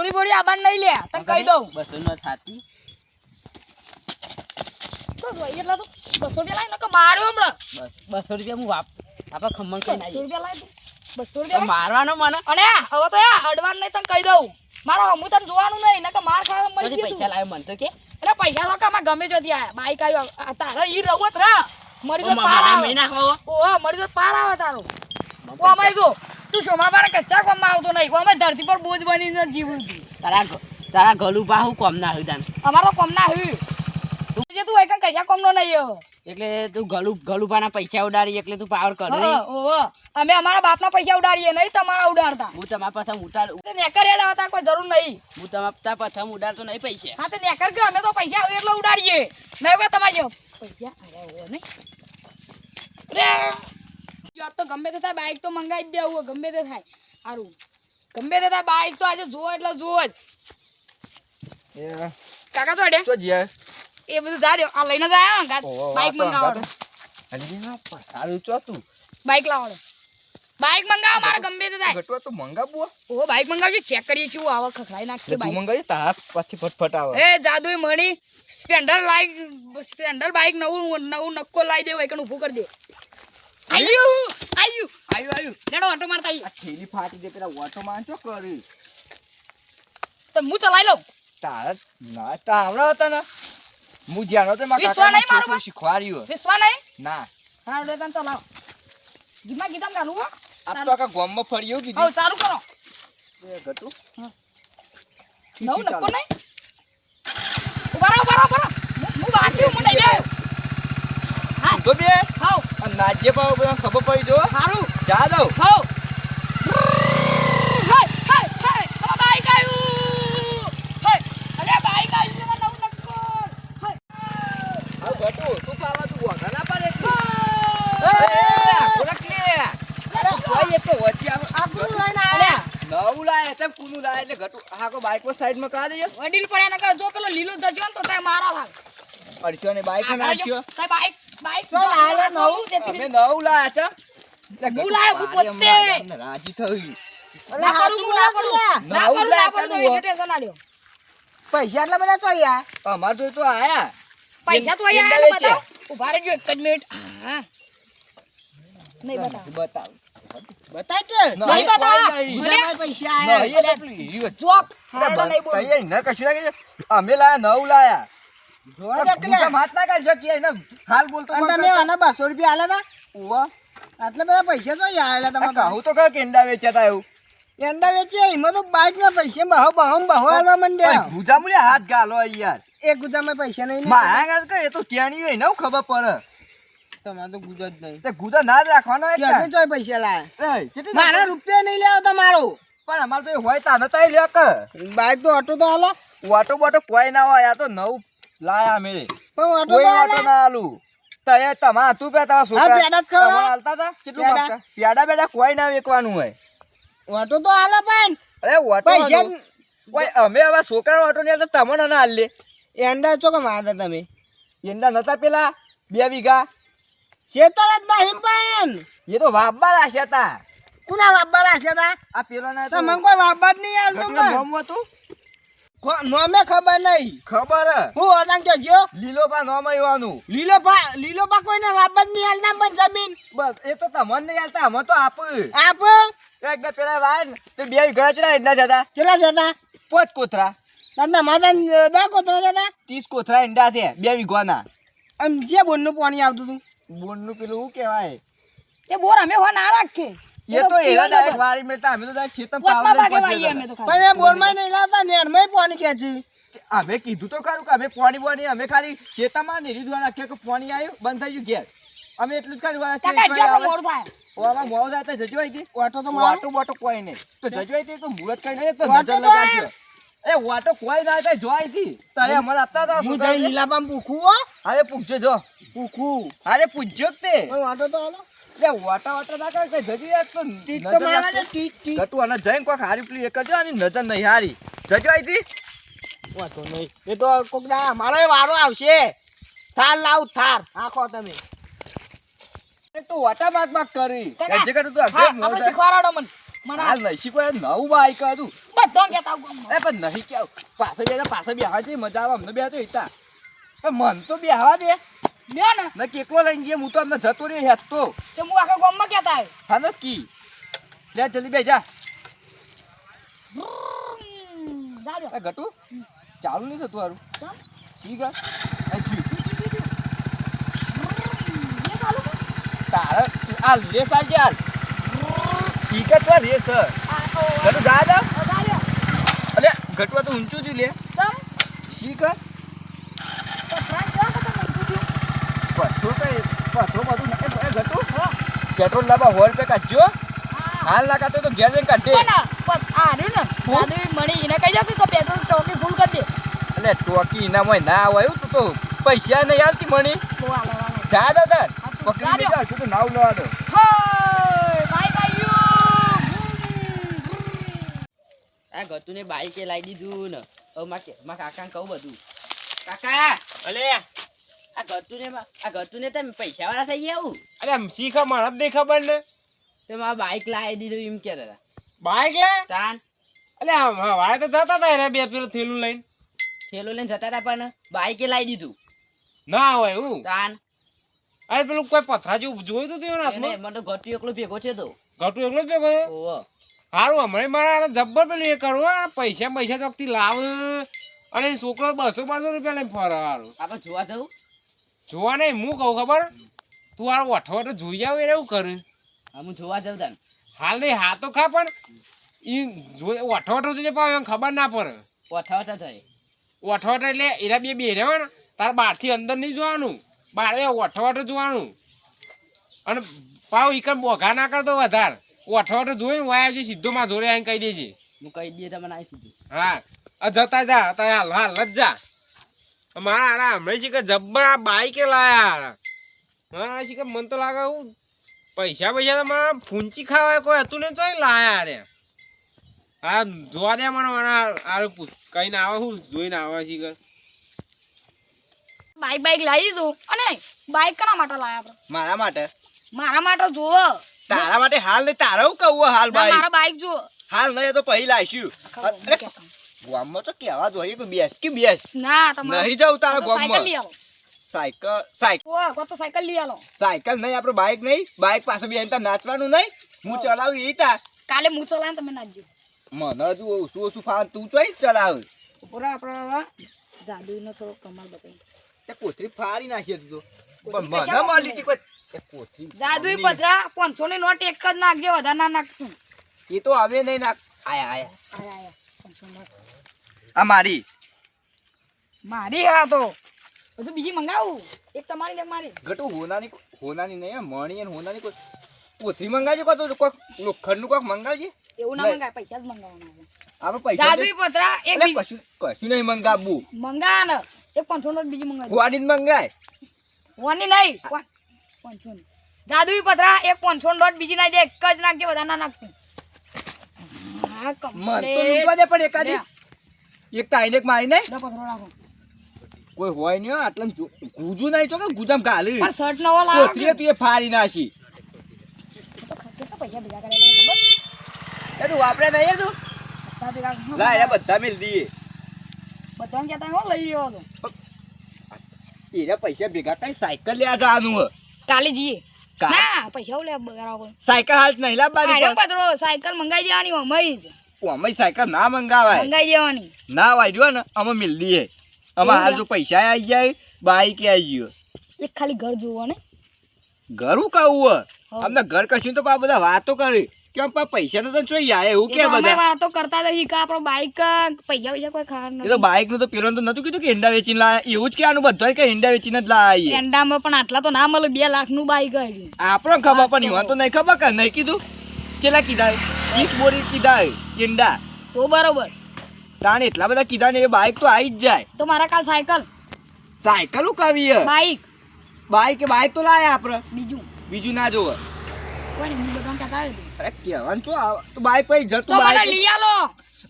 બસોડી body આબાન નહીં લે તને કહી દઉં. બસો નો થાતી તો જોઈએ એટલે તો બસો રૂપિયા લાવી નકર માર્યો હમણાં? બસો રૂપિયા હું વાપ આપણે ખમણ કઈ બસો રૂપિયા લાવી બસો રૂપિયા મારવાનો મને? અને હવે તો અડવાન નહીં તને કહી દઉં. મારા હમું તને જોવાનું નહીં નકર માર ખાવા મળી પૈસા તું. મને તો કે. એટલે પૈસા તો કામાં ગમે ત્યાંથી આયા. બાઈક આવ્યો તારા ઈ રવત રા. મરી તો પાર આવે. મરી તો પાર આવે તારો. ઓ જો તું શોમા પારે કચ્ચા કોમમાં આવતો નહીં. અમે ધરતી પર બોજ બનીને જીવું છું. તારા તારા તારા પા હું કોમ ના હોય અમારો કોમ ના હી તું જે તું એક કચ્ચા કોમનો નહીં હો એટલે તું ગલું ગલુભાના પૈસા ઉડાડી એટલે તું પાવર કર અમે અમારા બાપના પૈસા ઉડાડીએ નહીં તમારા ઉડાડતા. હું તમારા પાછા ઉડાડ નેકર હેડ આવતા કોઈ જરૂર નહીં. હું તમારા પાછા ઉડાડતો નહીં પૈસા. હા તે નેકર કે અમે તો પૈસા હોય એટલો ઉડાડીએ. નહીં કોઈ તમારે પૈસા આયા હોય નહીં. આ તો ગમે તે થાય બાઈક તો મંગાવી જ દેવું ગમે તે થાય. સારું ગમે તે થાય બાઈક તો આજે જુઓ એટલે જુઓ જ. કાકા તો અડે તો જ્યાં એ બધું જા દે આ લઈને જ આયા ને મંગાવવાનો. હજી ના સારું ચોતું બાઈક લાવો બાઈક મંગાવો મારે ગમે તે થાય. ઘટવા તો મંગાવવું ઓ બાઈક મંગાવજો ચેક કરીએ છું આવા ખખડાઈ નાખીએ તું બાઈક. મંગાવી તારા પાછી ફટફટ આવે. એ જાદુઈ મણી સ્પેન્ડર લાઈક સ્પેન્ડર બાઈક નવું નવું નક્કો લાવી દેવો એકણ ઊભું કરી દે. આયુ આયુ. આયુ આયુ લેડો ઓટો મારતા આ થેલી ફાટી દે પેલા ઓટો માં ચો કરી. તો હું ચલાવી લઉં? તારા ના તાવડા હતા ને. હું જ્યાંનો તો મારા મારો ખેતર શીખવાડ્યું વિશ્વા નહીં? ના. હા લે તને ચલાવો. ગીતમાં ગીતમ ગાલું હો. આ તો આખા ગામમાં ફર્યું હવે કીધું. ચાલુ કરો. એ હા. ઠીક નવું ચાલો. નહીં. ઊભા રહો ઊભા રહો ઊભા હું- હું હું નહીં ગયો હા તો બે. હાવ. આ નાજ્ય પાવ બધા ખબર પડી જો. સારું. જા દઉં ના છે. કુનું લાયા એટલે ઘટું આખો બાઈક પર સાઈડમાં કા દઈએ વડીલ પડ્યા નકર જો પેલો લીલો ને તો તે મારા ભાગ અડચો ને ગાડીઓ, તે બાઈક લાયા નવું જેથી અમે નવું લાયા છે એટલે હું લાયો, હું પાડી પોતે. રાજી થઈ ના કરું, હું ના કરું. ના નવું કરું, ના લાયા કરું, તો કરવું. invitation આલ્યો. પૈસા એટલા બધા આ અમાર જોઈ તો આયા પૈસા તો આયા બતાવો. ઊભા રહેજો એક જ મિનિટ હા નહીં બતાવ બતાવ બતાય કે નહીં, બતાવ. કોઈ બીજાના પૈસા આયા નહીં, એટલે. જોક હારડો નહીં બોલું. કહીએ ને કશું કહીએ. અમે લાયા નવું લાયા જોવા દે ભૂસા કે માત ના કાઢજો કે એને હાલ બોલતો અને તમે આના બસો રૂપિયા આલ્યા હતા ઉવ્વ. આટલા બધા પૈસા તો આયેલા આ તમારે કહું તો કયો કેંડા વેચ્યા તા એવું? એંડા વેચ્યા એમાં તો બાઈક ના પૈસા બહુ બહુ બહુ આલવા માંડ્યા. ઓય, મૂલ્યા હાથ ગાલો યાર. એક ગુજામાં પૈસા નહીં મારા ગાલ કે એ તો ત્યાંની હોય ને ખબર પડે. તમારે તો ગુજા જ નહીં. તે ગુજા ના જ રાખવાનો ક્યાંથી ચોઈ પૈસા લાયા? મારા? રૂપિયા નહીં લેવા તમારો પણ અમારે તો એ હોય તાને તાય લ્યો કે. બાઈક તો ઓટો તો આલો વાટો બોટો કોઈ ના હોય આ તો નવું લાયા મે પણ ઓટો તો વાટો ના આલુ. તય તમા તું પે તમારા છોકરા પેડા. તમારે હાલતા તા કેટલું. માગતા? પેડા બેડા કોઈ ના વેકવાનું હોય. ઓટો તો આલો પણ. અરે વાટો પૈસા ઓય, અમે હવે છોકરા વાટો ને તમને ના આલે. એંડા ચોક મારતા તમે? એંડા નતા પેલા? બે વીઘા. ખેતર જ નહીં પણ. એ તો વાપવા રાખ્યા તા. કુના વાપા રાખ્યા તા? આ પેલો ના તમને કોઈ વાપા જ નહીં આલતો પણ. ખો- નોમે ખબર નહીં ખબર હું? હું ઓલાંગ જોજો લીલો પા નોમ આવ્યું લીલો પા લીલો પા કોઈને વાપસ જ નહીં આલતા પણ જમીન? બસ એ તો તમને નહીં હાલતા અમે તો આપ. આપ? એકદમ પેલા વાર ને તે બે ઘરે ચલા ઈંડા જતા? ચલા જતા? પોચ કોથરા. દાદા માતા બે કોતરા જતા? ત્રીસ કોથરા ઈંડા છે બે વીઘાના આમ જે બોનનું પાણી આવતું હતું. બોનનું પેલું શું કહેવાય? એ બોર અમે હો ના રાખે. એ તો એના ડાયરેક્ટ વાળી મેળતા અમે તો ડાયરેક્ટ ખેતર વચમાં ભાગે પાવડર વાઈએ અમે તો ખાલી. પણ એ બોરમાં નહીં લાવતા નેરમાં પાણી ખેંચી અમે કીધું તો ખરું કે અમે પાણી પાણી અમે ખાલી ખેતરમાં ને રીધવા રાખીએ કે પાણી આવ્યું બંધ થઈ ગયું ગેસ અમે એટલું જ ખાલી વાત મોડું થાય. ઓમાં મોડું થાય તો જજવાઈ હતી ઓટો તો મારો. વાટો કોઈ નહીં. તો જજવાઈ હતી તો મુહૂર્ત કઈ નહીં તો નજર એ વાટો કોઈ ના થાય જોઈ હતી તારે અમારે આપતા હતા હું જઈ લીલાબામ પૂખું હો. અરે પૂછજો જો. પૂખું. અરે પૂછજો તે. ઓટો તો હાલો. એટલે વાટા વાટા ના કરે કે જજી એક તો ટીક તો મારા રાખજો. Tick tick. ગટુ અને જઈને કોક હારી પેલી એક કરજો આની નજર નહીં હારી. જજવાઈ હતી વાંધો નહીં. એ તો કોક ના મારો વારો આવશે. થાર લાવ થાર. આખો તમે. એ તો વાટા બાગ બાગ કરી. જે કરું તું આપણે શીખવાડો મને. મને હાલ નહીં શીખવાય નવું બાઈક હતું બધો કહેતા એ પણ નહીં કેવું પાછળ બે પાછળ બેહવા છે મજા આવે. અમને બે તો ઈતા મન તો બેહવા દે. ને. કેકલો લઈને જઈએ હું તો અમને જતો રહ્યો હેત તો. તે હું આખા ગામમાં કહેતા આવ્યો. હા ને કી? લે જલ્દી બે જા. ગટુ ચાલુ નહીં થતું હારું? ઠીક. તારે આ રેસ આ ચાલ ઠીક જ છે રેસ આ તો જા જા. અલે ગટવા તો ઊંચું જ લે. કેમ? ઠીક તો ફ્રેન્ડ કેવા કે તમે ઊંધું થયું? પથરો કઈ પથરો બધું ના એ ગટુ પેટ્રોલ લાવવા હોલ પે કાઢજો હાલ ના કાઢતો તો ઘેર જઈને કાઢે પણ આ- પણ રહ્યું ને, જાદુઈ મણી, એને કહી દો કે પેટ્રોલ ટોકી ફૂલ કરી દે. એટલે ટોકી ઇનામમાં ના આવ્યું તું તો પૈસા નહીં આલતી મણી. જા દાદા પકડી. લેજા તું તો નાવ લેવા દો. આ ગતુને બાઈકે લાવી દીધું ને. હવે માં કે માં કાકાને કહું બધું. કાકા! અલે! આ ગતુને આ ગતુને તમે પૈસા વાળા થઈ ગયા આવું અરે શીખા મારા જ ખબર ને? તો મારા બાઈક લાવી દીધું એમ કે દાદા. બાઈક લે? તાન. અલે વાળે તો જતા હતા રે બે પેલું થેલું લઈને. થેલું લઈને જતા હતા પણ બાઈકે લાવી દીધું. ના હોય હું તાન. અરે પેલું કોઈ પથરા જેવું જોયું તું તેના એને હાથમાં મને તો ગટુ એકલો ભેગો છે તો. ઘટું એકલો ભેગો છે? ઓહો. સારું હમણાં મારા જબ્બર પેલું એ કરવું પૈસા પૈસા ચોકથી લાવ અને છોકરો બસો બસો રૂપિયા લઈને ફરે હારું. આપણે જોવા જવું? જોવા નહીં હું કહું ખબર? તું આ વઠો વઠો જોઈ આવ એવું કરે. હા જોવા જાઉં તને. હાલ નહીં હા તો ખા પણ એ જોઈ વઠો વઠો જોઈને પાવ એને ખબર ના પડે. ઓઠા ઓઠા થાય. વઠો વઠો એટલે એના બે બે રહેવા ને તારે બહારથી અંદર નહીં જોવાનું. બહાર એ વઠો વઠો જોવાનું. અને પાવ ઈકર બોઘા ના કરતો વધાર. વઠો વઠો જોઈને વાય આવજે સીધો માં જોડે આવીને કહી દેજે. હું કહી દઈએ તમને આવી સીધું. હા જતા જા તા હાલ હાલ જ જા. મારા હારા હમણાં છે કે જબ્બર આ બાઈકે લાયા મારા છે કે મને તો લાગે હું પૈસા પૈસા તો મારા ફૂંચી ખાવા કોઈ હતું ને તોય લાયા રે હા જોવા દે મને મારા પૂછ કઈને આવે હું જોઈને આવે છે કે બાઈક બાઈક લાવી દીધું. અને બાઈક કના માટે લાયા આપણે? મારા માટે? મારા માટે જોવો તારા માટે હાલ નહીં તારા હું કહું હાલ ના, બાઈક. મારા બાઈક જુઓ. હાલ નહીં તો પછી આખા ગામમાં તો કેવા જોઈએ કે બેસ કે બેસ? ના તમારે નહીં જાવ તારા ગામમાં. સાયકલ સાયકલ ઓ કો તો સાયકલ લઈ આલો સાયકલ નહીં આપણે બાઇક નહીં. બાઇક પાસે બી તા નાચવાનું નહીં. હું ચલાવું ઈ તા કાલે હું ચલાવ તમે નાચજો. મને જો ઓછું ઓછું ફાન તું ચોઈ ચલાવ. પૂરા આપણે જાદુનો થોડો કમાલ બતાવી. તે કોથરી ફાડી નાખી દીધો પણ મને મળી હતી કોઈ એ કોથળી જાદુઈ. પથરા ની નોટ એક જ નાખજે વધારે ના નાખતું એ તો હવે નહીં નાખ આયા આયા. આયા આયા પાંચસો નોટ. આ મારી. મારી હા તો. હજુ બીજી મંગાવું. એક તમારી ને મારી. ઘટુ હોનાની હોનાની નહીં મણી અને હોનાની કોઈ કોથળી મંગાવજો કો તો કોઈક લોખંડનું કોક મંગાવજે? એવું ના મંગાય પૈસા જ મંગાવવાના આપણે પૈસા જાદુઈ પથરા એક બીજી કશું કશું નહીં મંગાવવું. મંગા ને એક પાંચસો નોટ બીજી મંગાવી હોવાની મંગાય. વાની નહીં. પા- પાંચસો ની. જાદુઈ પતરા એક પાંચસો ડોટ બીજી નાખજે એક જ નાખજે બધા ના નાખતું. હા, મન તો. દે પણ એકાદી. એક ટાઈને એક મારી નહીં બે કોઈ હોય નહીં આટલે ગુજુ નહીં છો કે ગુજામ ગાલી. શર્ટ નવો લાવો કોથળીએ તું એ ફાડી નાખી. પૈસા ભેગા કરે એ તું વાપરે નહીં તું? લા એ બધા મેલ દઈએ બધાને કહેતા હો લઈ રહ્યો હતો. એના પૈસા ભેગા કઈ સાયકલ લેવા જવાનું કાલે જઈએ. ના પૈસા લે બગાડવા સાયકલ હાલ નહીં લાવવાની પત્રો સાયકલ મંગાઈ દેવાની અમે જ. અમે સાયકલ ના મંગાવાય. મંગાઈ દેવાની. ના વાડ્યો ને અમે મિલ દઈએ અમે હાલ જો પૈસા આવી જાય બાઈક આવી ગયો. એક ખાલી ઘર જોવો ને. ઘર હું કહું અમને ઘર કશું તો પા બધા વાતો કરી. કેમ પા પૈસા તો જોઈ જાય એવું કે બધા? વાતો કરતા હતા કે આપણો બાઈક પૈસા પૈસા કોઈ ખાવાનું એ તો બાઈકનું તો પેલો તો નતું કીધું કે ઈંડા વેચીને લાયા. એવું જ કે આનું બધું કે ઈંડા વેચીને જ લાયા. એન્ડામાં પણ આટલા તો ના મળે બે લાખનું બાઈક આવ્યું આપણો ખબર પણ ઈવન તો નહીં ખબર કે નહીં કીધું? ચેલા કીધા વીસ બોરી કીધા ઈંડા તો બરોબર. તાણે એટલા બધા કીધા ને એ બાઈક તો આવી જ જાય. તો મારા કાલ સાયકલ. સાયકલ હું કવી બાઇક બાઈક બાઇક તો લાયા આપણે બીજું. બીજું ના જોવે. અરે કહેવાનું શું તો બાઈક પછી જતું મને બાઈક લઈ આલો.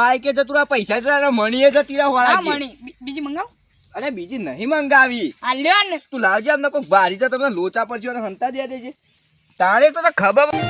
બાઈકે જતું રહ્યા પૈસા જતા મણીએ જતી રહ્યા હા મણી. બીજી મંગાવ? અરે બીજી નહીં મંગાવી. આ લ્યો ને. તું લાવજે અમને કોઈ ભારી જા તમને લોચા પર અને હંતા દે દેજે. તારે તો ખબર